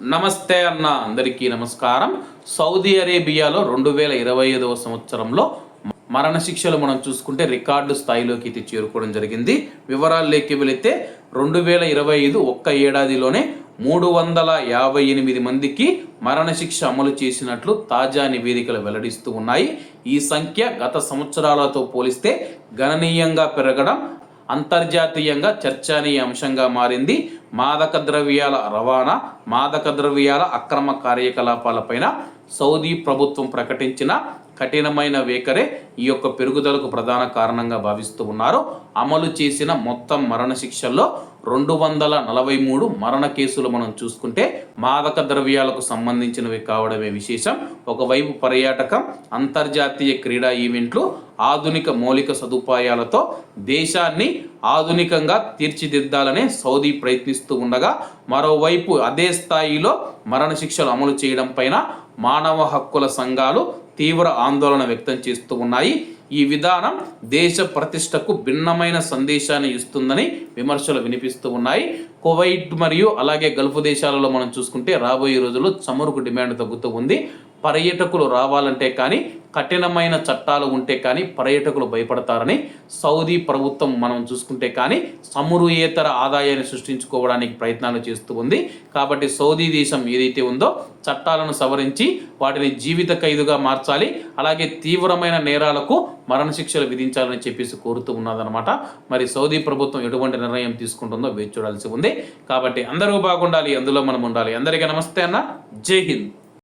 నమస్తే అన్న అందరికీ నమస్కారం. సౌదీ అరేబియాలో రెండు వేల ఇరవై ఐదవ సంవత్సరంలో మరణశిక్షలు మనం చూసుకుంటే రికార్డు స్థాయిలోకి అయితే చేరుకోవడం జరిగింది. వివరాల్లోకి వెళితే రెండు వేల ఇరవై ఐదు ఒక్క ఏడాదిలోనే మూడు వందల యాభై ఎనిమిది మందికి మరణశిక్ష అమలు చేసినట్లు తాజా నివేదికలు వెల్లడిస్తూ ఉన్నాయి. ఈ సంఖ్య గత సంవత్సరాలతో పోలిస్తే గణనీయంగా పెరగడం అంతర్జాతీయంగా చర్చనీయ అంశంగా మారింది. మాదక ద్రవ్యాల రవాణా మాదక ద్రవ్యాల అక్రమ కార్యకలాపాలపైన సౌదీ ప్రభుత్వం ప్రకటించిన కఠినమైన వేకరే ఈ యొక్క పెరుగుదలకు ప్రధాన కారణంగా భావిస్తూ ఉన్నారు. అమలు చేసిన మొత్తం మరణశిక్షల్లో రెండు వందల నలభై మూడు మరణ కేసులు మనం చూసుకుంటే మాదక ద్రవ్యాలకు సంబంధించినవి కావడమే విశేషం. ఒకవైపు పర్యాటకం అంతర్జాతీయ క్రీడా ఈవెంట్లు ఆధునిక మౌలిక సదుపాయాలతో దేశాన్ని ఆధునికంగా తీర్చిదిద్దాలనే సౌదీ ప్రయత్నిస్తూ ఉండగా మరోవైపు అదే స్థాయిలో మరణశిక్షలు అమలు చేయడం పైన మానవ హక్కుల సంఘాలు తీవ్ర ఆందోళన వ్యక్తం చేస్తూ ఉన్నాయి. ఈ విధానం దేశ ప్రతిష్టకు భిన్నమైన సందేశాన్ని ఇస్తుందని విమర్శలు వినిపిస్తూ ఉన్నాయి. కువైట్ మరియు అలాగే గల్ఫ్ దేశాలలో మనం చూసుకుంటే రాబోయే రోజుల్లో చమురుకు డిమాండ్ తగ్గుతూ ఉంది. పర్యాటకులు రావాలంటే కానీ కఠినమైన చట్టాలు ఉంటే కానీ పర్యాటకులు భయపడతారని సౌదీ ప్రభుత్వం మనం చూసుకుంటే కానీ సమురుయేతర ఆదాయాన్ని సృష్టించుకోవడానికి ప్రయత్నాలు చేస్తూ ఉంది. కాబట్టి సౌదీ దేశం ఏదైతే ఉందో చట్టాలను సవరించి వాటిని జీవిత ఖైదుగా మార్చాలి. అలాగే తీవ్రమైన నేరాలకు మరణశిక్షలు విధించాలని చెప్పేసి కోరుతూ ఉన్నదనమాట మరి సౌదీ ప్రభుత్వం ఎటువంటి నిర్ణయం తీసుకుంటుందో వేచి చూడాల్సి ఉంది. కాబట్టి అందరూ బాగుండాలి అందులో మనం ఉండాలి. అందరికీ నమస్తే అన్న. జై హింద్.